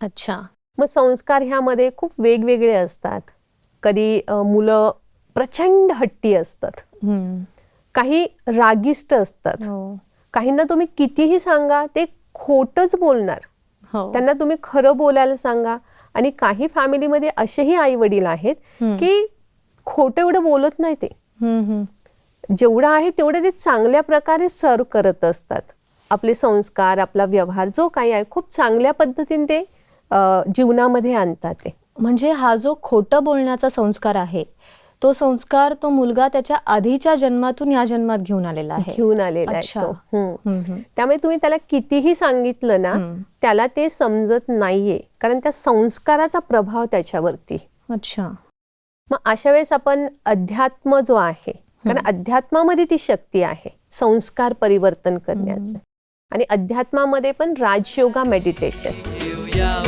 अच्छा. मग संस्कार ह्यामध्ये खूप वेगवेगळे असतात. कधी मुलं प्रचंड हट्टी असतात. काही रागिष्ट असतात. हो. काहींना तुम्ही कितीही सांगा ते खोटच बोलणार. हो. त्यांना तुम्ही खरं बोलायला सांगा. आणि काही फॅमिलीमध्ये असेही आई वडील आहेत. की खोटं एवढं बोलत नाही ते. जेवढं आहे तेवढं ते चांगल्या प्रकारे सर्व करत असतात. आपले संस्कार आपला व्यवहार जो काही आहे खूप चांगल्या पद्धतीने ते जीवनामध्ये आणतात ते. म्हणजे हा जो खोटं बोलण्याचा संस्कार आहे तो संस्कार तो मुलगा त्याच्या आधीच्या जन्मातून या जन्मात घेऊन आलेला आहे. घेऊन आलेला आहे. त्यामुळे तुम्ही त्याला कितीही सांगितलं ना. त्याला ते समजत नाहीये कारण त्या संस्काराचा प्रभाव त्याच्यावरती. अच्छा. मग अशा वेळेस आपण अध्यात्म जो आहे कारण अध्यात्मामध्ये ती शक्ती आहे संस्कार परिवर्तन करण्याचं. आणि अध्यात्मामध्ये पण राजयोगा मेडिटेशन ya